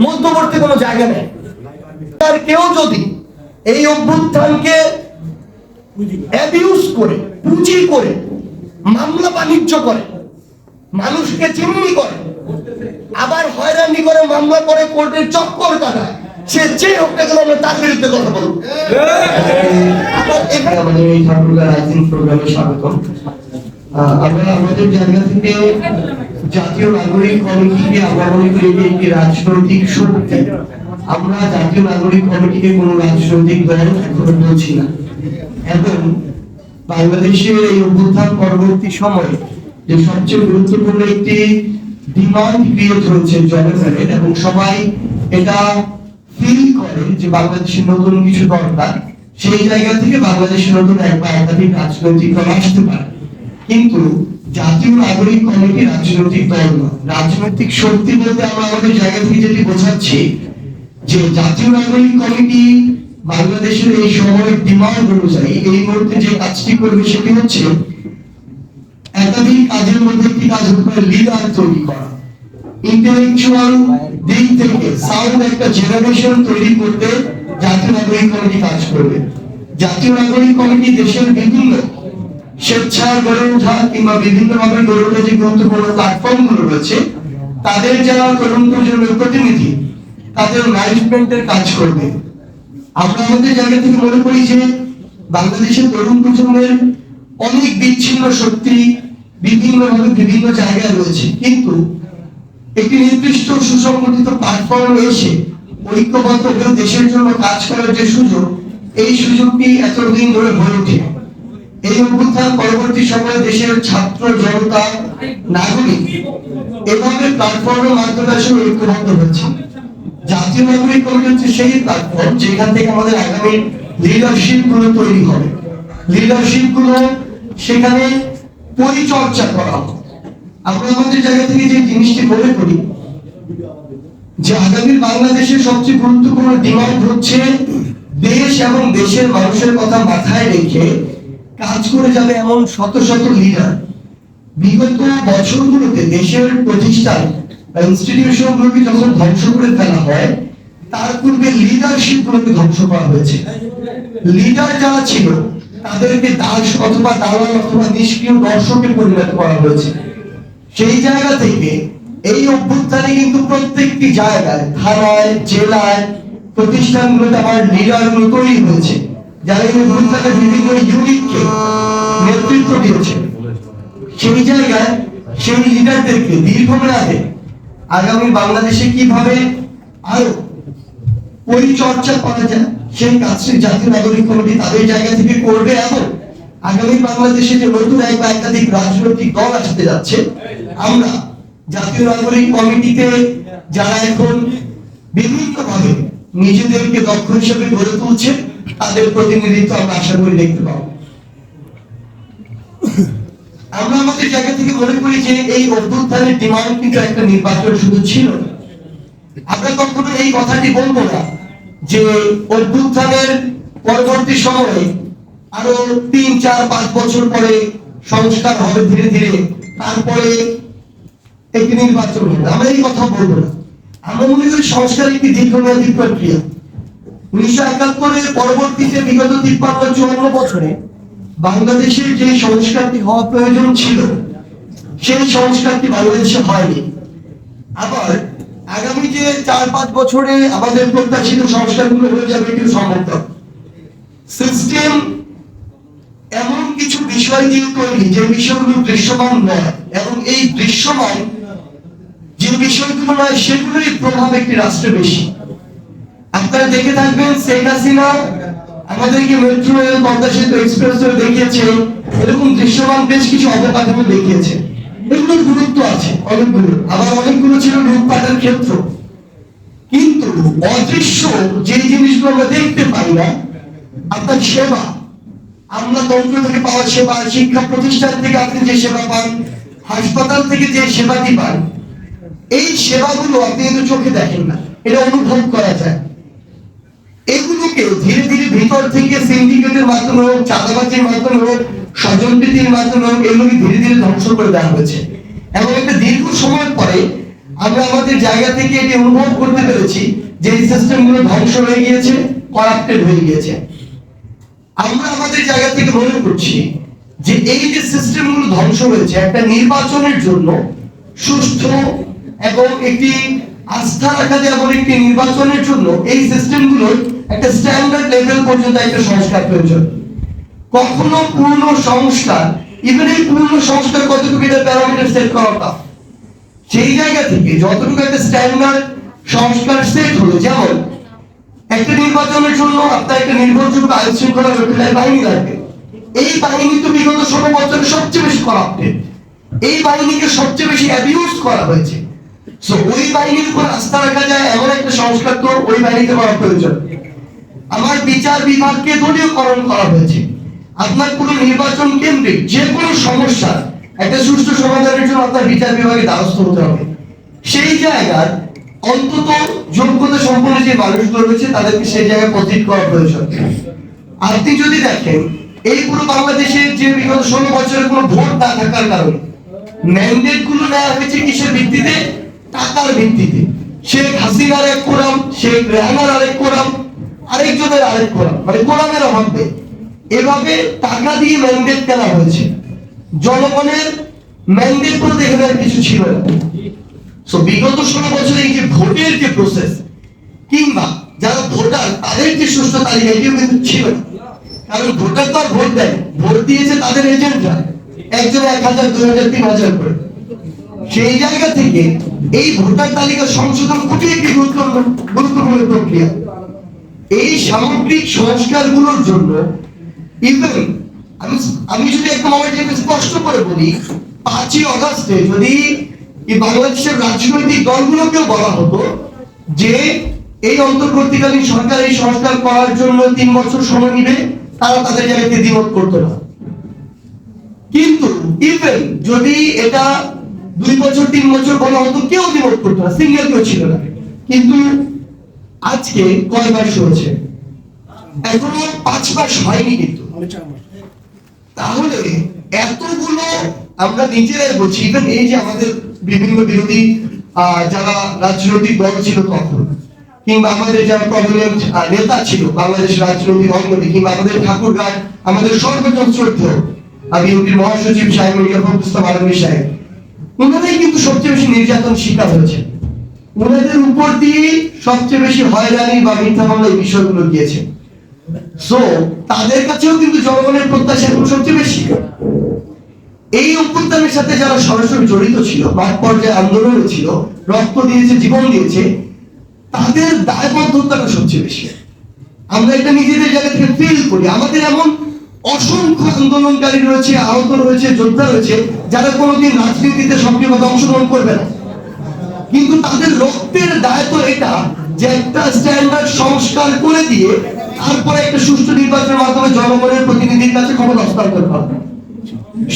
মধ্যবর্তী কোনো জায়গা নেই। আর কেউ যদি এই অভ্যুত্থানকে করে পুঁজি করে মামলা বাণিজ্য করে মানুষকে চিমনি করে আবার হয়রানি করে মামলা করে কোর্টের চক্কর কাটায় সে যে হোক না আমরা তার বিরুদ্ধে কথা আমাদের এই রাইজিং প্রোগ্রামে স্বাগতম। আহ, আমরা আমাদের জায়গা থেকে জাতীয় নাগরিক কমিটিকে মনে করি একটি রাজনৈতিক শক্তি। আমরা জাতীয় নাগরিক কমিটিকে কোনো রাজনৈতিক দল এখনও বলছি না। এবং বাংলাদেশের এই অভ্যুত্থান পরবর্তী সময়ে যে সবচেয়ে গুরুত্বপূর্ণ একটি ডিমান্ড ক্রিয়েট হয়েছে জনগণের, এবং সবাই এটা ফিল করে যে বাংলাদেশের নতুন কিছু দরকার, সেই জায়গা থেকে বাংলাদেশের নতুন এক বা একাধিক রাজনৈতিক দল আসতে পারে। কিন্তু জাতীয় নাগরিক কমিটি রাজনৈতিক দল রাজনৈতিক শক্তি বলতে আমরা আমাদের জায়গা থেকে যেটি বোঝাচ্ছি যে জাতীয় নাগরিক কমিটি বাংলাদেশের এই সময়ের ডিমান্ড অনুযায়ী এই মুহূর্তে যে কাজটি করবে সেটি হচ্ছে একাধিক কাজের মধ্যে একটি কাজ হতে পারে লিডার তৈরি করা। ইন্টেলেকচুয়াল দিক থেকে সাউন্ড একটা জেনারেশন তৈরি করতে জাতীয় নাগরিক কমিটি কাজ করবে। জাতীয় নাগরিক কমিটি দেশের বিভিন্ন স্বেচ্ছায় গড়ে ওঠা কিংবা বিভিন্ন ভাবে গড়ে ওঠা যে গুরুত্বপূর্ণ প্ল্যাটফর্মগুলো রয়েছে, তাদের যারা তরুণ প্রজন্মের প্রতিনিধি, তাদের ম্যানেজমেন্টের কাজ করবে। আমরা আমাদের জায়গা থেকে মনে করি যে বাংলাদেশের তরুণ প্রজন্মের অনেক বিচ্ছিন্ন শক্তি বিভিন্ন ভাবে বিভিন্ন জায়গায় রয়েছে। কিন্তু একটি নির্দিষ্ট সুসংগঠিত প্ল্যাটফর্ম এসে ঐক্যবদ্ধ হয়ে দেশের জন্য কাজ করার যে সুযোগ, এই সুযোগটি এতদিন ধরে হয়ে ওঠে এই অভ্যুত্থান পরবর্তী সময়ে দেশের ছাত্র জনতা, নাগরিক এভাবে প্ল্যাটফর্মের মাধ্যমে আসলে ঐক্যবদ্ধ হচ্ছে। জাতীয় নাগরিক কমিটি হচ্ছে সেই প্ল্যাটফর্ম যেখান থেকে আমাদের আগামী লিডারশিপগুলো তৈরি হবে। লিডারশিপগুলো সেখানে পরিচর্যা করা হবে। আমরা আমাদের জায়গা থেকে যে জিনিসটি মনে করি, যে আগামী বাংলাদেশের সবচেয়ে গুরুত্বপূর্ণ ডিমান্ড হচ্ছে দেশ এবং দেশের মানুষের কথা মাথায় রেখে কাজ করে যাবে এমন শত শত লিডার বিগত বছরগুলোতে দেশের প্রতিষ্ঠান ইনস্টিটিউশন গুলোকে যখন ধ্বংস করে ফেলা হয়, তার পূর্বে লিডারশিপ গুলোকে ধ্বংস করা হয়েছে। লিডার যারা ছিল, তাদেরকে দাস অথবা দালাল অথবা নিষ্ক্রিয় দর্শকে পরিণত করা হয়েছে। সেই জায়গা থেকে এই অভ্যুত্থানে কিন্তু প্রত্যেকটি জায়গায়, থানায়, জেলায় প্রতিষ্ঠানগুলোতে আমার লিডারগুলো তৈরি হয়েছে। যারা এই অভ্যুত্থানে বিভিন্ন ইউনিটকে নেতৃত্ব দিয়েছে, সেই জায়গায় সেই লিডারদেরকে দীর্ঘমেয়াদে আগামী বাংলাদেশে কীভাবে আরও পরিচর্যা করা যায়, সেই কাজটি জাতীয় নাগরিক কমিটি তাদের জায়গা থেকে করবে এবং আগামী বাংলাদেশে যে নতুন এক বা একাধিক রাজনৈতিক দল আসতে যাচ্ছে, আমরা জাতীয় নাগরিক কমিটিতে যারা এখন বিভিন্ন ভাবে নিজেদেরকে দক্ষ হিসেবে গড়ে তুলছে তাদের প্রতিনিধিত্ব আমরা আশা করি দেখতে পাবো। আমরা আমাদের জায়গা থেকে মনে করি যে এই অভ্যুত্থানের ডিমান্ড কিন্তু একটা নির্বাচন শুধু ছিল আমরা কখনো এই কথাটি বলব না যে অভ্যুত্থানের পরবর্তী সময়ে আরও তিন, চার, পাঁচ বছর পরে সংস্কার হবে ধীরে ধীরে, তারপরে একটি নির্বাচন হবে। আমরা এই কথা বলব না। আমরা মনে করি সংস্কার একটি দীর্ঘমেয়াদী প্রক্রিয়া। উনিশশো একাত্তরের পরবর্তীতে বিগত তিপ্পান্ন চুয়ান্ন বছরে বাংলাদেশের যে সংস্কারটি হওয়া প্রয়োজন ছিল, সেই সংস্কারটি বাংলাদেশে হয়নি। আবার আগামী যে চার পাঁচ বছরে আমাদের প্রত্যাশিত সংস্কারগুলো হয়ে যাবে কিন্তু সম্ভব। সিস্টেম এমন কিছু বিষয় দিয়ে তৈরি যে বিষয়গুলো দৃশ্যমান নয়, এবং এই দৃশ্যমান যে বিষয়গুলো নয়, সেগুলোরই প্রভাব একটি রাষ্ট্রে বেশি। আপনারা দেখে থাকবেন, শেখ হাসিনা আমাদেরকে মেট্রো রেল পদ্মা সেতু এক্সপ্রেস দেখিয়েছে। এরকম দৃশ্যমান বেশ কিছু অবকাঠামো দেখিয়েছে। এগুলোর গুরুত্ব আছে, অনেকগুলো। আবার অনেকগুলো ছিল লুটপাটের ক্ষেত্র। কিন্তু অদৃশ্য যে জিনিসগুলো আমরা দেখতে পাই না, আপনার সেবা। আমরা তন্ত্র থেকে পাওয়া সেবা, শিক্ষা প্রতিষ্ঠান থেকে আপনি যে সেবা পান, হাসপাতাল থেকে যে সেবাটি পান, এই সেবাগুলো আপনি কিন্তু চোখে দেখেন না। এটা অনুভব করা যায়। এগুলোকে ধীরে ধীরে ভিতর থেকে সিন্ডিকেটের মাধ্যমে হোক, চাঁদাবাজির মাধ্যমে হোক, স্বজনপ্রীতির মাধ্যমে হোক এগুলোকে ধীরে ধীরে ধ্বংস করে দেওয়া হয়েছে? এবং একটা দীর্ঘ সময় পরে আমরা আমাদের জায়গা থেকে এটি অনুভব করতে পেরেছি যে এই সিস্টেমগুলো ধ্বংস হয়ে গিয়েছে করাপ্টেড হয়ে গিয়েছে। আমরা আমাদের জায়গা থেকে মনে করছি যে এই যে সিস্টেমগুলো ধ্বংস হয়েছে, একটা নির্বাচনের জন্য সুস্থ এবং একটি আস্থা রাখা যায় এমন একটি নির্বাচনের জন্য এই সিস্টেমগুলোর একটা স্ট্যান্ডার্ড লেভেল পর্যন্ত একটা সংস্কার প্রয়োজন। কখনো পূর্ণ সংস্কার ইভেন এই পূর্ণ সংস্কার কতটুকু এটা প্যারামিটার সেট করাটা সেই জায়গা থেকে যতটুকু একটা স্ট্যান্ডার্ড সংস্কার সেট হলো, যেমন একটা নির্বাচনের জন্য আপনার একটা নির্ভরযোগ্য আইন শৃঙ্খলা রক্ষাকারী বাহিনী লাগবে এই বাহিনী তো বিগত ষোলো বছরে সবচেয়ে বেশি করাপ্টেড এই বাহিনীকে সবচেয়ে বেশি অ্যাবিউজ করা হয়েছে। সো ওই বাহিনীর উপর আস্থা রাখা যায় এমন একটা সংস্কার তো ওই বাহিনীতে করা প্রয়োজন। আমার বিচার বিভাগকে দলীয়করণ করা হয়েছে। আপনার কোনো নির্বাচন কেন্দ্রিক যে কোনো সমস্যা, একটা সুষ্ঠু সমাধানের জন্য আপনার বিচার বিভাগে দ্বারস্থ হতে হবে। সেই জায়গার অন্তত যোগ্যতা সম্পন্ন যে মানুষগুলো রয়েছে, তাদেরকে সেই জায়গায় প্রতীক করা প্রয়োজন। আপনি যদি দেখেন, এই পুরো বাংলাদেশের যে বিগত ষোলো বছরের কোনো ভোট না থাকার কারণে ম্যান্ডেটগুলো নেওয়া হয়েছে কিসের ভিত্তিতে? টাকার ভিত্তিতে শেখ হাসিনার এক কোরাম শেখ রেহানার আরেক কোরাম আরেকজনের আরেক কোরাম মানে কোরামের অভাব এভাবে টাকা দিয়ে ম্যান্ডেট কেনা হয়েছে। জনগণের ম্যান্ডেট বলতে এখানে কিছু ছিল না। সো বিগত ষোলো বছরে এই যে ভোটের যে প্রসেস কিংবা যারা ভোটার, তাদের যে সুস্থ তালিকা, এটিও কিন্তু ছিল না। কারণ ভোটার তো আর ভোট দেয় ভোট দিয়েছে তাদের এজেন্টরা একজন এক হাজার, দুই হাজার, তিন হাজার করে। সেই জায়গা থেকে এই ভোটার তালিকা সংশোধন খুবই একটি গুরুত্বপূর্ণ প্রক্রিয়া। এই সামগ্রিক সংস্কারগুলোর জন্য ইভেন আমি আমি যদি একদম স্পষ্ট করে বলি, পাঁচই অগাস্টে যদি এই বাংলাদেশের রাজনৈতিক দলগুলোকেও বলা হতো যে এই অন্তর্বর্তীকালীন সরকার এই সংস্কার করার জন্য তিন বছর সময় নিবে, তারা তাদের জায়গাতে দ্বিমত করতো না। কিন্তু ইভেন যদি এটা দুই বছর, তিন বছর বলা হতো, কেউ দ্বিমত করতো না সিঙ্গেল কেউ ছিল না। কিন্তু আজকে কয় মাস হয়েছে এখনও পাঁচ মাস হয়নি কিন্তু। তাহলে এতগুলো আমরা নিজেরাই বলছি ইভেন এই যে আমাদের বিভিন্ন বিরোধী যারা রাজনৈতিক দল ছিল তখন, কিংবা আমাদের যারা প্রমিনেন্ট নেতা ছিল, বাংলাদেশ রাজনৈতিক অঙ্গনে, কিংবা আমাদের ঠাকুরগাঁর, আমাদের সর্বজন শ্রদ্ধেয় বিএনপির মহাসচিব সাহেব ফখরুল আলমী সাহেব। ওনারাই কিন্তু সবচেয়ে বেশি নির্যাতন শিকার হয়েছে ওনাদের উপর দিয়ে সবচেয়ে বেশি হয়রানি বা মিথ্যা মামলা এই বিষয়গুলো গিয়েছে। সো তাদের কাছেও কিন্তু জনগণের প্রত্যাশা এখন সবচেয়ে বেশি। এই অভ্যুত্থানের সাথে যারা সরাসরি জড়িত ছিল মাঠ পর্যায়ে আন্দোলন ছিল, রক্ত দিয়েছে, জীবন দিয়েছে, তাদের দায়বদ্ধতাটা সবচেয়ে বেশি। আমরা এটা নিজেদের জায়গা থেকে ফিল করি। আমাদের এমন অসংখ্য আন্দোলনকারী রয়েছে, আহত রয়েছে, যোদ্ধা রয়েছে, যারা কোনোদিন রাজনীতিতে সক্রিয়ভাবে অংশগ্রহণ করবে না। কিন্তু তাদের রক্তের দায় তো এটা যে একটা স্ট্যান্ডার্ড সংস্কার করে দিয়ে তারপরে একটা সুষ্ঠু নির্বাচনের মাধ্যমে জনগণের প্রতিনিধির কাছে ক্ষমতা হস্তান্তর করা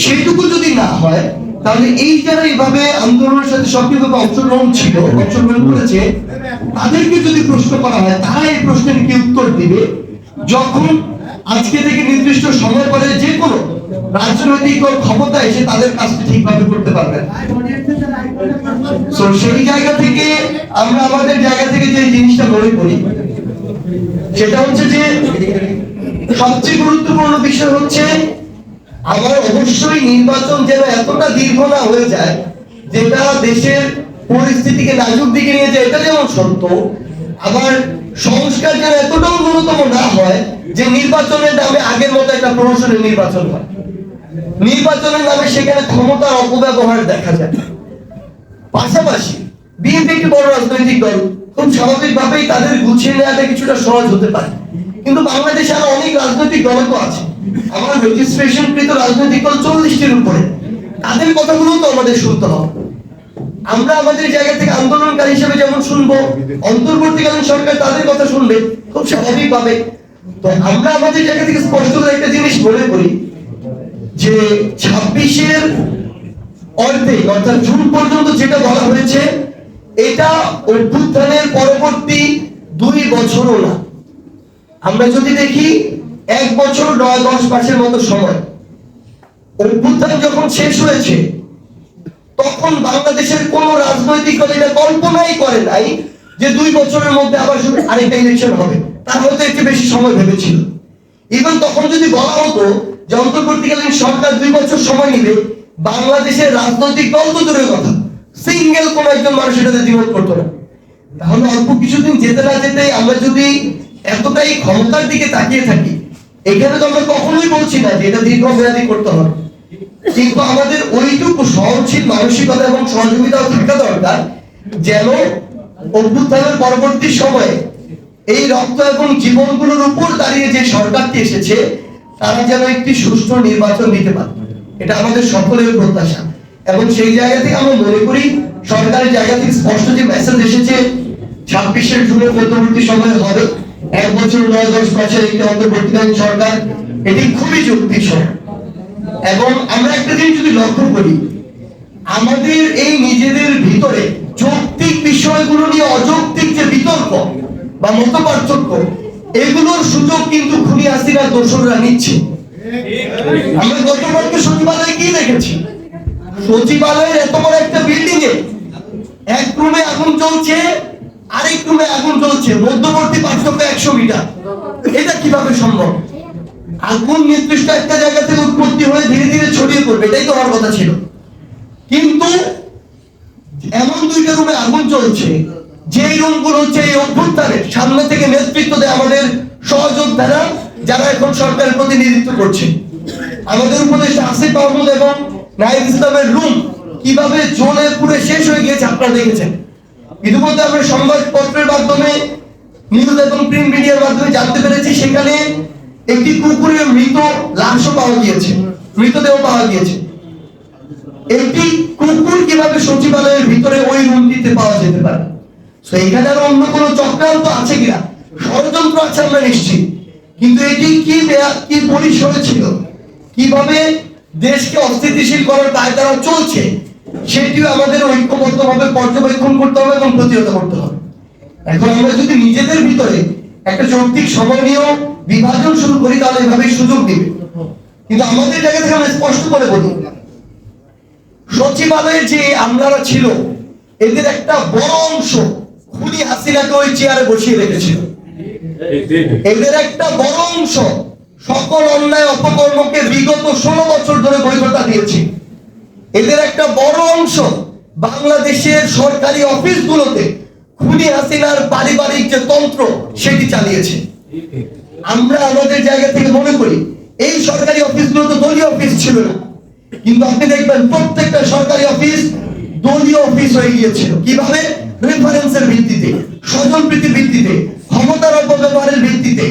সেটুকু যদি না হয়, তাহলে এই যারা এইভাবে আন্দোলনের সাথে সক্রিয়ভাবে অংশগ্রহণ ছিল, অংশগ্রহণ করেছে, তাদেরকে যদি প্রশ্ন করা হয়, তারা এই প্রশ্নের কি উত্তর দিবে? যখন আজকে থেকে নির্দিষ্ট সময় পরে যে কোনো রাজনৈতিক দল ক্ষমতা এসে তাদের কাজটি ঠিকভাবে করতে পারবে। সেই জায়গা থেকে আমরা আমাদের জায়গা থেকে যে জিনিসটা মনে করি, সেটা হচ্ছে যে সবচেয়ে গুরুত্বপূর্ণ বিষয় হচ্ছে, আমার অবশ্যই নির্বাচন যেন এতটা দীর্ঘ না হয়ে যায়, যেটা দেশের পরিস্থিতিকে নাজুক দিকে নিয়ে যায়, এটা যেমন সত্য আবার সংস্কার যেন এতটাও ন্যূনতম না হয় যে নির্বাচনের নামে আগের মতো একটা প্রহসনের নির্বাচন হয়। নির্বাচনের নামে সেখানে ক্ষমতার অপব্যবহার দেখা যায়। পাশাপাশি বিএনপি একটি বড় রাজনৈতিক দল, খুব স্বাভাবিকভাবেই তাদের গুছিয়ে নেওয়াটা কিছুটা সহজ হতে পারে। কিন্তু বাংলাদেশে আরও অনেক রাজনৈতিক দল তো আছে। আমার রেজিস্ট্রেশন কৃত রাজনৈতিক দল চল্লিশটির উপরে। তাদের কথাগুলো তো আমাদের শুনতে হবে। আমরা আমাদের জায়গা থেকে আন্দোলনকারী হিসেবে যেমন শুনব, অন্তর্বর্তীকালীন সরকার তাদের কথা শুনবে, খুব স্বাভাবিকভাবে তো আমরা আমাদের জায়গা থেকে স্পষ্ট একটা জিনিস মনে করি যে ছাব্বিশের অর্ধেক, অর্থাৎ জুন পর্যন্ত যেটা বলা হয়েছে, এটা অভ্যুত্থানের পরবর্তী দুই বছরও না। আমরা যদি দেখি, এক বছর নয়, দশ মাসের মতো সময়। অভ্যুত্থান যখন শেষ হয়েছে তখন বাংলাদেশের কোন রাজনৈতিক দল এটা কল্পনাই করে নাই যে দুই বছরের মধ্যে আবার আরেকটা ইলেকশন হবে। তার হয়তো একটু বেশি সময় ভেবেছিল। ইভেন তখন যদি বলা হতো যে অন্তর্বর্তীকালীন সরকার দুই বছর সময় নিবে, বাংলাদেশের রাজনৈতিক দল তো দূরের কথা। সিঙ্গেল কোন একজন মানুষ এটাতে দ্বিমত করতো না। তাহলে অল্প কিছুদিন যেতে না যেতে আমরা যদি এতটাই ক্ষমতার দিকে তাকিয়ে থাকি, এখানে তো আমরা কখনোই বলছি না যে এটা দীর্ঘমেয়াদী করতে হবে। কিন্তু আমাদের ওইটুকু সহনশীল মানসিকতা এবং সহযোগিতাও থাকা দরকার যেন অভ্যুত্থানের পরবর্তী সময়ে এই রক্ত এবং জীবনগুলোর উপর দাঁড়িয়ে যে সরকারটি এসেছে, তারা যেন একটি সুষ্ঠু নির্বাচন দিতে পারে। এটা আমাদের সকলের প্রত্যাশা। এবং সেই জায়গা থেকে আমরা মনে করি, সরকারের জায়গা থেকে স্পষ্ট যে মেসেজ এসেছে ছাব্বিশের জুনের মধ্যবর্তী সময় হবে। এক বছর নয় দশ মাসের একটি অন্তর্বর্তীকালীন সরকার, এটি খুবই যুক্তিসহ এবং আমরা একটা জিনিস যদি লক্ষ্য করি, আমাদের এই নিজেদের ভিতরে যৌক্তিক বিষয়গুলো নিয়ে অযৌক্তিক যে বিতর্ক বা মত পার্থক্য এগুলোর সুযোগ কিন্তু খুনি হাসিনা দোসররা নিচ্ছে। আমরা গতকালকে সচিবালয়ে কি দেখেছি? সচিবালয়ের এত বড় একটা বিল্ডিং এ এক রুমে আগুন জ্বলছে, আরেক রুমে আগুন চলছে মধ্যবর্তী পার্থক্য একশো মিটার। এটা কীভাবে সম্ভব? আগুন নির্দিষ্ট একটা জায়গা থেকে উৎপত্তি হয়ে ধীরে ধীরে ছড়িয়ে পড়বে, এটাই তো হওয়ার কথা ছিল। কিন্তু এমন দুইটা রুমে আগুন চলছে যে রুমগুলো হচ্ছে এই অভ্যুত্থানের, সামনে থেকে নেতৃত্ব দেয় আমাদের সহযোদ্ধারা, যারা এখন সরকারের প্রতিনিধিত্ব করছে। আমাদের উপদেষ্টা আসিফ মাহমুদ এবং নাইব ইসলামের রুম কীভাবে জ্বলে পুড়ে শেষ হয়ে গিয়েছে আপনারা দেখেছেন। ইতিমধ্যে আমরা সংবাদপত্রের মাধ্যমে নিউজ এবং প্রিন্ট মিডিয়ার মাধ্যমে জানতে পেরেছি, সেখানে একটি কুকুরের মৃত লাশও পাওয়া গিয়েছে, মৃতদেহ পাওয়া গিয়েছে। একটি কুকুর কীভাবে সচিবালয়ের ভিতরে ওই রুমটিতে পাওয়া যেতে পারে? আর অন্য কোনো চক্রান্ত আছে কিনা? ষড়যন্ত্র আছে, আমরা নিশ্চিত। কিন্তু এটি কি কি ছিল? কীভাবে দেশকে অস্থিতিশীল করার কায়দারা চলছে, সেটিও আমাদের ঐক্যবদ্ধভাবে পর্যবেক্ষণ করতে হবে এবং প্রতিহত করতে হবে। এখন আমরা যদি নিজেদের ভিতরে একটা যৌক্তিক সময় নিয়েও বিভাজন শুরু করি, তাহলে এভাবেই সুযোগ দিবে। কিন্তু আমাদের জায়গা থেকে আমরা স্পষ্ট করে বলি সচিবালয়ে যে আমলারা ছিল, এদের একটা বড় অংশ খুনি হাসিনাকে ওই চেয়ারে বসিয়ে রেখেছিল। এদের একটা বড় অংশ সকল অন্যায় অপকর্মকে বিগত ষোলো বছর ধরে বৈধতা দিয়েছে। এদের একটা বড় অংশ বাংলাদেশের সরকারি অফিসগুলোতে খুনি হাসিনার পারিবারিক যে তন্ত্র, সেটি চালিয়েছে। আমরা আমাদের জায়গা থেকে মনে করি, এই সরকারি অফিসগুলো তো দলীয় অফিস ছিল না। কিন্তু আপনি দেখবেন প্রত্যেকটা সরকারি অফিস দলীয় অফিস হয়ে গিয়েছিল। কীভাবে? রেফারেন্সের ভিত্তিতে স্বজনপ্রীতির ভিত্তিতে, ক্ষমতার অপব্যবহারের ভিত্তিতে,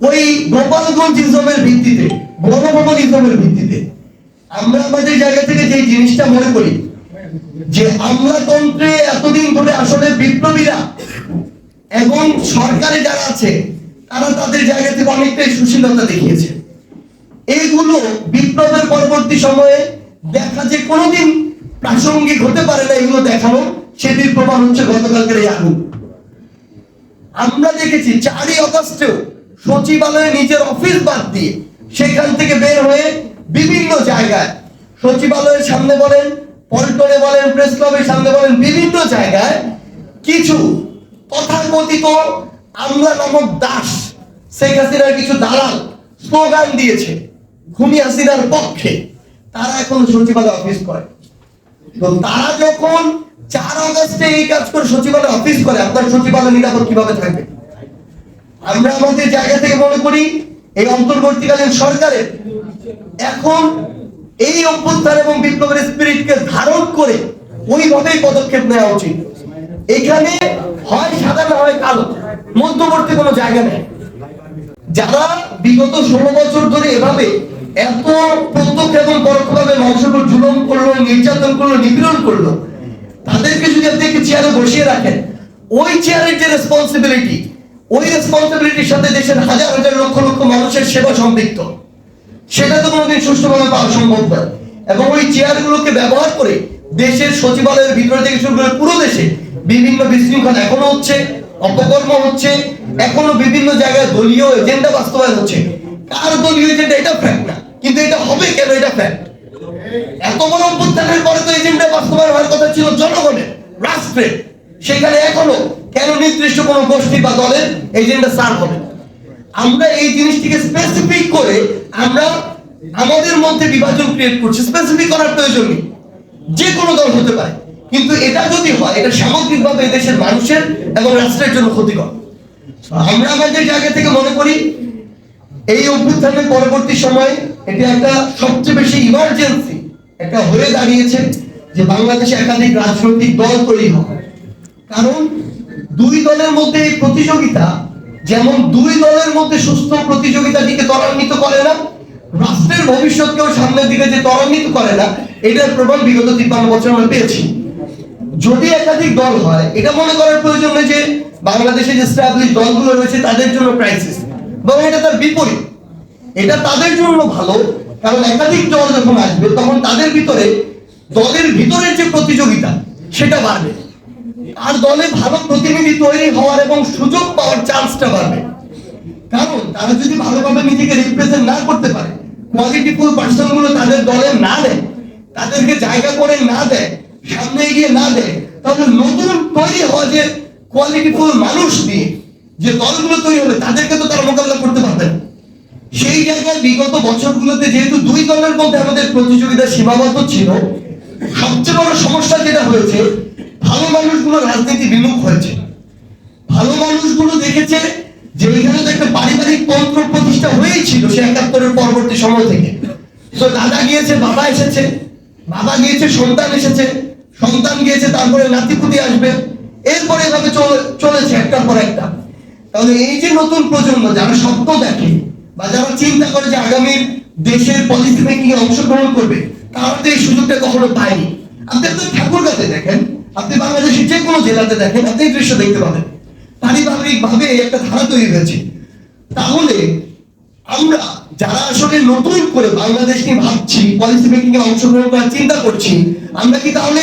ওই গোপালগঞ্জ ইজমের ভিত্তিতে, গণভবন ইজমের ভিত্তিতে। আমরা আমাদের জায়গা থেকে যে জিনিসটা মনে করি, যে আমলাতন্ত্রে এতদিন ধরে আসলে বিপ্লবীরা এবং সরকারে যারা আছে তারা তাদের জায়গা থেকে অনেকটাই সুশীলতা দেখিয়েছে। এইগুলো বিপ্লবের পরবর্তী সময়ে দেখা যে কোনোদিন প্রাসঙ্গিক হতে পারে না, এগুলো দেখানো সেটির প্রমাণ হচ্ছে গতকালকের এই আগুন। আমরা দেখেছি চারই অগস্টেও সচিবালয়ে নিজের অফিস বাদ দিয়ে সেখান থেকে বের হয়ে বিভিন্ন জায়গায় সচিবালয়ের সামনে বলেন, পল্টনে বলেন প্রেস ক্লাবের সামনে বলেন, বিভিন্ন জায়গায় কিছু তথাকথিত আমলা নামক দাস শেখ হাসিনার কিছু দালাল স্লোগান দিয়েছে খুনি হাসিনার পক্ষে। তারা এখন সচিবালয় অফিস করে। তো তারা যখন চার অগস্টে এই কাজ করে সচিবালয় অফিস করে, আপনার সচিবালয় নিরাপদ কীভাবে থাকবে? আমরা আমাদের জায়গা থেকে মনে করি, এই অন্তর্বর্তীকালীন সরকারের এখন এই অভ্যুত্থান এবং বিপ্লবের স্পিরিটকে ধারণ করে ওইভাবেই পদক্ষেপ নেওয়া উচিত। এখানে হয় সাদা না হয় কালো। মধ্যবর্তী কোনো জায়গা নেই। যারা বিগত ষোলো বছর ধরে এভাবে এত প্রত্যক্ষ এবং পরোক্ষভাবে মানুষের জুলুম করল, নির্যাতন করল, নিপীড়ন করল, তাদেরকে যদি আপনি একটি চেয়ারে বসিয়ে রাখেন, ওই চেয়ারের যে রেসপন্সিবিলিটি ওই রেসপন্সিবিলিটির সাথে দেশের হাজার হাজার লক্ষ লক্ষ মানুষের সেবা সম্পৃক্ত, সেটা তো কোনোদিন সুষ্ঠুভাবে পাওয়া সম্ভব নয়। এবং ওই চেয়ারগুলোকে ব্যবহার করে দেশের সচিবালয়ের ভিতরে থেকে শুরু করে পুরো দেশে বিভিন্ন বিশৃঙ্খলা এখনও হচ্ছে। অপকর্ম হচ্ছে, এখনও বিভিন্ন জায়গায় দলীয় এজেন্ডা বাস্তবায়ন হচ্ছে। কার দলীয় এজেন্ডা? এটা ফ্যাক্ট না। কিন্তু এটা হবে কেন? এটা ফ্যাক্ট এত বড় অভ্যুত্থানের পরে তো এজেন্ডা বাস্তবায়ন হওয়ার কথা ছিল জনগণের, রাষ্ট্রের। সেখানে এখনও কেন নির্দিষ্ট কোনো গোষ্ঠী বা দলের এজেন্ডা সার হবে আমরা এই জিনিসটিকে স্পেসিফিক করে আমরা আমাদের মধ্যে বিভাজন ক্রিয়েট করছি। স্পেসিফিক করার প্রয়োজন নেই। যে কোনো দল হতে পারে। কিন্তু এটা যদি হয়, এটা সামগ্রিকভাবে দেশের মানুষের এবং রাষ্ট্রের জন্য ক্ষতিকর। আমরা আমাদের জায়গা থেকে মনে করি, এই অভ্যুত্থানের পরবর্তী সময়ে এটা একটা সবচেয়ে বেশি ইমার্জেন্সি একটা হয়ে দাঁড়িয়েছে যে বাংলাদেশে একাধিক রাজনৈতিক দল তৈরি হবে। কারণ দুই দলের মধ্যে এই প্রতিযোগিতা, যেমন দুই দলের মধ্যে সুস্থ প্রতিযোগিতা প্রতিযোগিতাটিকে ত্বরান্বিত করে না, রাষ্ট্রের ভবিষ্যৎকেও সামনের দিকে যে ত্বরান্বিত করে না, এটার প্রমাণ বিগত তিপ্পান্ন বছর আমরা পেয়েছি। যদি একাধিক দল হয়, এটা মনে করার প্রয়োজন নেই যে বাংলাদেশে যে স্ট্যাবলিশ দলগুলো রয়েছে, তাদের জন্য ক্রাইসিস বরং এটা তার বিপরীত। এটা তাদের জন্য ভালো, কারণ একাধিক দল যখন আসবে, তখন তাদের ভিতরে, দলের ভিতরের যে প্রতিযোগিতা, সেটা বাড়বে। আর দলে ভালো প্রতিনিধি তৈরি হওয়ার এবং সুযোগ পাওয়ার চান্সটা বাড়বে। কারণ, তারা যদি ভালোভাবে নিজেকে রিপ্রেজেন্ট না করতে পারে কোয়ালিটিফুল পার্সনগুলো তাদের দলে না দেয় তাদেরকে জায়গা করে না দেয় সামনে এগিয়ে না দেয়, তাহলে নতুন তৈরি হওয়া যে কোয়ালিটিফুল মানুষ নিয়ে যে দলগুলো তৈরি হবে, তাদেরকে তো তারা মোকাবিলা করতে পারবে না। সেই জায়গায় বিগত বছরগুলোতে যেহেতু দুই দলের মধ্যে আমাদের প্রতিযোগিতা সীমাবদ্ধ ছিল, সবচেয়ে বড় সমস্যা যেটা হয়েছে, ভালো মানুষগুলো রাজনীতি বিমুখ হয়েছে। ভালো মানুষগুলো দেখেছে যে এখানে তো একটা পারিবারিক তন্ত্র প্রতিষ্ঠা হয়েই ছিল সে একাত্তরের পরবর্তী সময় থেকে। তো দাদা গিয়েছে, বাবা এসেছে, বাবা গিয়েছে, সন্তান এসেছে সন্তান গিয়েছে, তারপরে নাতিপুতি আসবে। এরপরে এভাবে চলে- চলেছে একটার পর একটা। তাহলে এই যে নতুন প্রজন্ম, যারা স্বপ্ন দেখে বা যারা চিন্তা করে যে আগামীর দেশের পলিসি মেকিং এ অংশগ্রহণ করবে, তারা তো এই সুযোগটা কখনো পায়নি। আপনি আপনার ঠাকুরগাতে দেখেন, আপনি বাংলাদেশের যে কোনো জেলাতে দেখেন, আপনি এই দৃশ্য দেখতে পাবেন। পারিবারিক ভাবে একটা ধারা তৈরি হয়েছে। তাহলে আমরা যারা আসলে নতুন করে বাংলাদেশ নিয়ে ভাবছি পলিসি মেকিং এ অংশগ্রহণ করার চিন্তা করছি, আমরা কি তাহলে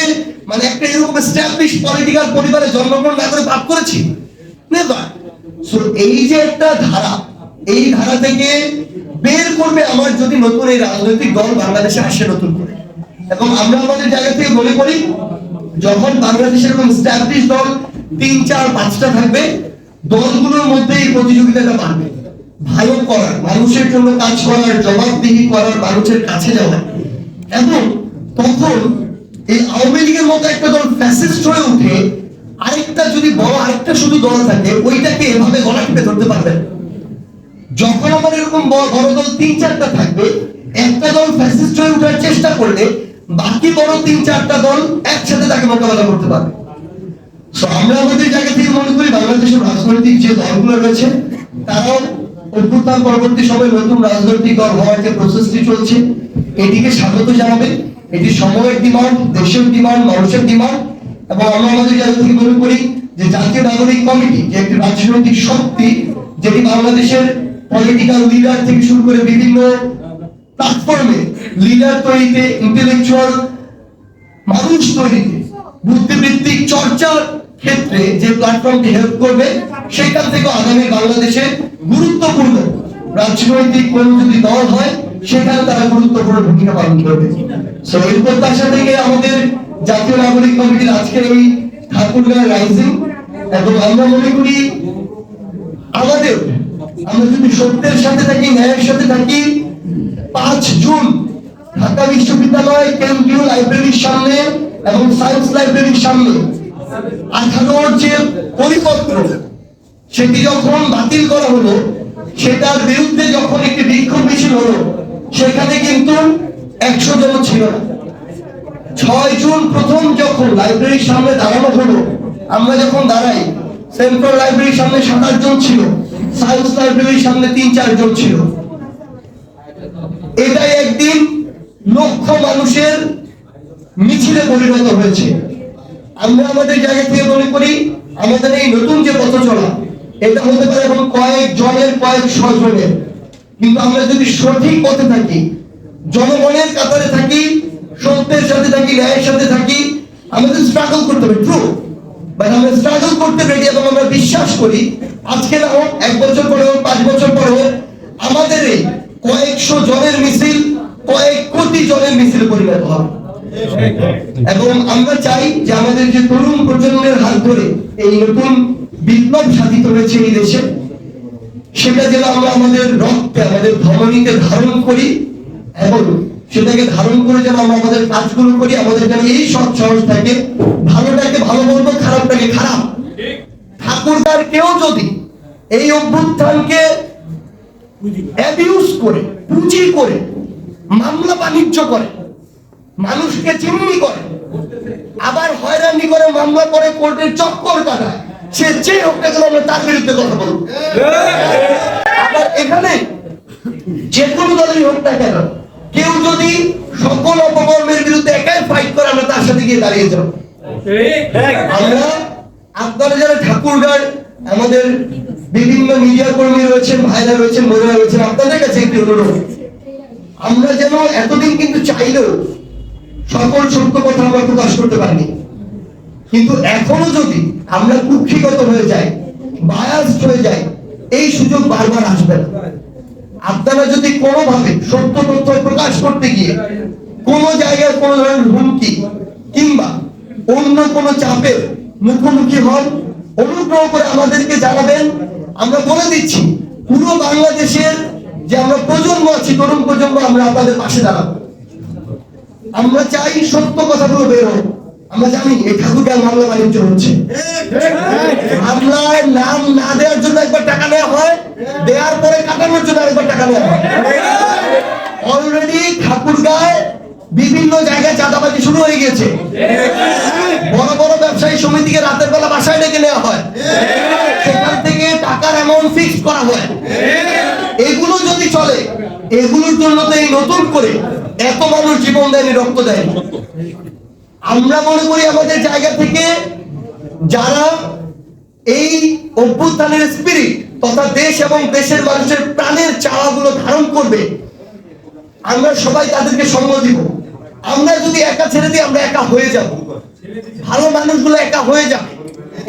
মানে একটা এরকম এস্টাবলিশ পলিটিক্যাল পরিবারে জন্মগ্রহণ না করে পাপ করেছি? এই যে একটা ধারা, এই ধারা থেকে বের করবে আমার যদি নতুন এই রাজনৈতিক দল বাংলাদেশে আসে নতুন করে। এবং আমরা আমাদের জায়গা থেকে মনে করি যখন বাংলাদেশের এরকম স্ট্যাবলিশ দল তিন, চার, পাঁচটা থাকবে, দলগুলোর মধ্যে এই প্রতিযোগিতাটা বাড়বে। ভালো করার, মানুষের জন্য কাজ করার, জবাবদিহি করার, মানুষের কাছে যাওয়া এবং তখন এই আওয়ামী লীগের মতো একটা দল ফ্যাসিস্ট হয়ে উঠে আরেকটা যদি বড়, আরেকটা শুধু দল থাকে, ওইটাকে এভাবে গলা টিপে ধরতে পারবে যখন আমার এরকম বড় দল তিন চারটা থাকবে, একটা দল ফ্যাসিস্ট হয়ে ওঠার চেষ্টা করলে, বাকি বড় তিন চারটা দল একসাথে তাকে মোকাবেলা করতে পারবে। আমরা আমাদের জায়গা থেকে মনে করি বাংলাদেশের রাজনৈতিক যে দলগুলো রয়েছে, তারাও অভ্যুত্থান পরবর্তী সময় নতুন রাজনৈতিক দল হওয়ার যে প্রসেসটি চলছে, এটিকে স্বাগত জানাবে। এটি সময়ের ডিমান্ড, দেশের ডিমান্ড, মানুষের ডিমান্ড, এবং আমরা আমাদের জায়গা থেকে মনে করি যে জাতীয় নাগরিক কমিটি, যে একটি রাজনৈতিক শক্তি, যেটি বাংলাদেশের পলিটিক্যাল লিডার থেকে শুরু করে বিভিন্ন প্ল্যাটফর্মে লিডার তৈরিতে ইন্টেলেকচুয়াল মানুষ তৈরিতে, বুদ্ধিবৃত্তিক চর্চার ক্ষেত্রে যে প্ল্যাটফর্মটি হেল্প করবে, সেখান থেকে আগামী বাংলাদেশে গুরুত্বপূর্ণ রাজনৈতিক কোন যদি দল হয়। সেখানে তারা গুরুত্বপূর্ণ ভূমিকা পালন করবে সো এই প্রত্যাশা থেকে আমাদের জাতীয় নাগরিক কমিটির আজকের এই ঠাকুরগাঁ রাইজিং এবং আমরা মনে করি আমাদের, আমরা যদি সত্যের সাথে থাকি, ন্যায়ের সাথে থাকি, পাঁচ জুন ঢাকা বিশ্ববিদ্যালয় কেন্দ্রীয় লাইব্রেরির সামনে এবং সায়েন্স লাইব্রেরির সামনে আঠারোর যে পরিপত্র, সেটি যখন বাতিল করা হলো, সেটার বিরুদ্ধে যখন একটি বিক্ষোভ মিছিল হলো সেখানে কিন্তু একশো জন ছিল না। ছয় জুন প্রথম যখন লাইব্রেরির সামনে দাঁড়ানো হলো, আমরা যখন দাঁড়াই, সেন্ট্রাল লাইব্রেরির সামনে সাত জন ছিল, সায়েন্স লাইব্রেরির সামনে তিন চারজন ছিল। এটাই একদিন লক্ষ মানুষের মিছিলে পরিণত হয়েছে। আমরা আমাদের জায়গা থেকে মনে করি, আমাদের এই নতুন যে পথ চলা এটা হতে পারে এখন কয়েক জনের, কয়েক শজনের কিন্তু আমরা যদি সঠিক পথে থাকি, জনগণের কাতারে থাকি, সত্যের সাথে থাকি, ন্যায়ের সাথে থাকি, আমাদের স্ট্রাগল করতে হবে ট্রু বাট আমরা স্ট্রাগল করতে রেডি এবং আমরা বিশ্বাস করি, আজকে না হোক, এক বছর পরে হোক, পাঁচ বছর পরে হোক, আমাদের এই কয়েকশো জনের মিছিল, কয়েক কোটি জনের মিছিল পরিণত হবে। এবং আমরা চাই যে আমাদের যে তরুণ প্রজন্মের হাত ধরে এই নতুন বিপ্লব সাধিত হয়েছে এই দেশে সেটা যেন আমরা আমাদের রক্তে আমাদের ধমনীতে ধারণ করি এবং সেটাকে ধারণ করে যেন আমরা আমাদের কাজগুলো করি আমাদের যেন এই সৎ সাহস থাকে ভালোটাকে ভালো বলব খারাপটাকে খারাপ। ঠাকুরদার কেউ যদি এই অভ্যুত্থানকে অ্যাবিউজ করে পুঁজি করে মামলা বাণিজ্য করে মানুষকে চিমনি করে আবার হয়রানি করে মামলা করে কোর্টের চক্কর কাটায় সে যে হোক না তার বিরুদ্ধে কথা বলব। এখানে যে কোনো দলেরই হোক কেন, কেউ যদি সকল অপকর্মের বিরুদ্ধে একাই ফাইট করে, আমরা তার সাথে গিয়ে দাঁড়িয়ে যাব। আমরা আপনারা যারা ঠাকুরগাঁর আমাদের বিভিন্ন মিডিয়া কর্মী রয়েছেন, ভাইরা রয়েছেন, বোনেরা রয়েছেন, আপনাদের কাছে একটি অনুরোধ। আমরা যেন এতদিন কিন্তু চাইলেও সকল সত্য কথা আমরা প্রকাশ করতে পারিনি। কিন্তু এখনও যদি আমরা কুক্ষিগত হয়ে যাই বায়াসড হয়ে যাই, এই সুযোগ বারবার আসবে না। আপনারা যদি কোনোভাবে সত্য তথ্য প্রকাশ করতে গিয়ে কোনো জায়গায় কোনো ধরনের হুমকি কিংবা অন্য কোনো চাপের মুখোমুখি হন, অনুগ্রহ করে আমাদেরকে জানাবেন। আমরা বলে দিচ্ছি, পুরো বাংলাদেশের যে আমরা প্রজন্ম আছি, তরুণ প্রজন্ম, আমরা আপনাদের পাশে দাঁড়াবো। আমরা চাই সত্য কথাগুলো বের হোক। আমরা জানি এই ঠাকুরগাঁও মামলা বাণিজ্য হচ্ছে। মামলায় নাম না দেওয়ার জন্য একবার টাকা নেওয়া হয়, দেওয়ার পরে কাটানোর জন্য একবার টাকা নেওয়া হয়। অলরেডি ঠাকুরগাঁয় বিভিন্ন জায়গায় চাঁদাবাজি শুরু হয়ে গেছে বড় বড় ব্যবসায়ী সমিতিকে রাতের বেলা বাসায় ডেকে নেওয়া হয়। সেখান থেকে টাকার অ্যামাউন্ট ফিক্স করা হয়। এগুলো যদি চলে, এগুলোর জন্য তো এই নতুন করে এত মানুষ জীবন দেয়নি, রক্ত দেয়নি। আমরা মনে করি আমাদের জায়গা থেকে যারা এই অভ্যুত্থানের স্পিরিট তথা দেশ এবং দেশের মানুষের প্রাণের চাওয়াগুলো ধারণ করবে আমরা সবাই তাদেরকে সঙ্গ দিব। আমরা যদি একা ছেড়ে দিই আমরা একা হয়ে যাব। ভালো মানুষগুলো একা হয়ে যাবে।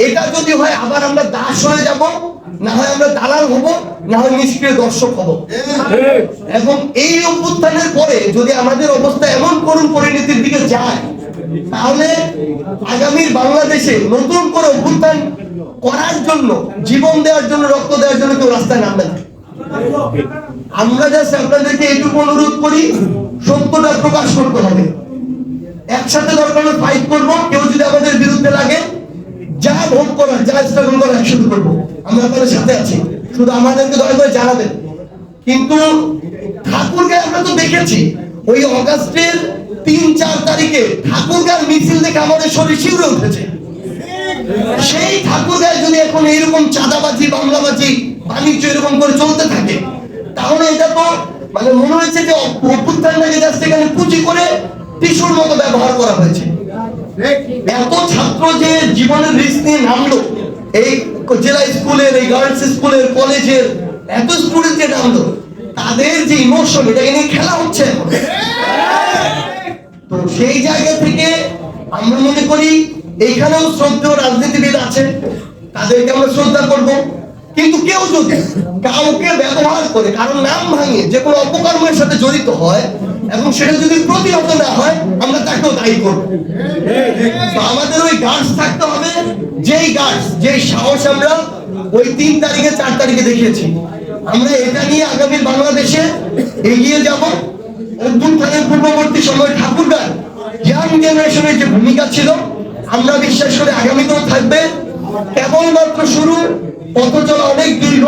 এটা যদি হয় আবার আমরা দাস হয়ে যাব না হয় আমরা দালাল হব না হয় নিষ্ক্রিয় দর্শক হব। এবং এই অভ্যুত্থানের পরে যদি আমাদের অবস্থা এমন করুণ পরিণতির দিকে যায় তাহলে আগামীর বাংলাদেশে নতুন করে অভ্যুত্থান করার জন্য, জীবন দেওয়ার জন্য, রক্ত দেওয়ার জন্য কেউ রাস্তায় নামবে না। আমরা জাস্ট আপনাদেরকে এটুকু অনুরোধ করি, সত্যটা প্রকাশ করতে হবে। একসাথে দরকার ফাইট করব, কেউ যদি আমাদের বিরুদ্ধে লাগে, যা ভোট করার, যা স্ট্রাগল করার একসাথে করব। আমরা আপনাদের সাথে আছি, শুধু আমাদেরকে দয়া করে জানাবেন। কিন্তু ঠাকুরকে আমরা তো দেখেছি, ওই অগাস্টের তিন চার তারিখে ঠাকুরগার মিছিল দেখে আমাদের শরীর শিউরে উঠেছে সেই ঠাকুরগায় যদি এখন এইরকম চাঁদাবাজি, বাংলাবাজি, বাণিজ্য এরকম করে চলতে থাকে, তাহলে এটা তো মানে মনে হয়েছে যে অভ্যুত্থানটাকে জাস্ট এখানে পুঁজি করে টিস্যুর মতো ব্যবহার করা হয়েছে এত ছাত্র যে জীবনের রিস্ক নিয়ে নামলো, এই জেলা স্কুলের, এই গার্লস স্কুলের, কলেজের, এত স্টুডেন্ট যে নামলো, তাদের যে ইমোশন এটাকে নিয়ে খেলা হচ্ছে। তো সেই জায়গা থেকে আমরা মনে করি এইখানেও শ্রদ্ধেয় রাজনীতিবিদ আছে তাদেরকে আমরা শ্রদ্ধা করব। কিন্তু কেউ যদি কাউকে ব্যবহার করে কারণ নাম ভাঙিয়ে যে কোনো অপকর্মের সাথে জড়িত হয় এবং সেটা যদি প্রতিহত না হয়, আমরা তাকেও দায়ী করব। আমাদের ওই গার্ডস থাকতে হবে। যেই গার্ডস যেই সাহস আমরা ওই তিন তারিখে, চার তারিখে দেখিয়েছি। আমরা এটা নিয়ে আগামী বাংলাদেশে এগিয়ে যাব। অভ্যুত্থানের পূর্ববর্তী সময় ঠাকুরগার ইয়াং জেনারেশনের যে ভূমিকা ছিল, আমরা বিশ্বাস করি আগামীতেও থাকবে কেবলমাত্র শুরু, পথ চলা অনেক দীর্ঘ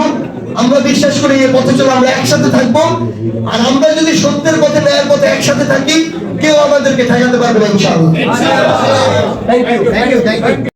আমরা বিশ্বাস করি এই পথে চলা আমরা একসাথে থাকব আর আমরা যদি সত্যের পথে, ন্যায়ের পথে একসাথে থাকি, কেউ আমাদেরকে ঠেকাতে পারবে না, ইনশাআল্লাহ. Thank you. Thank you.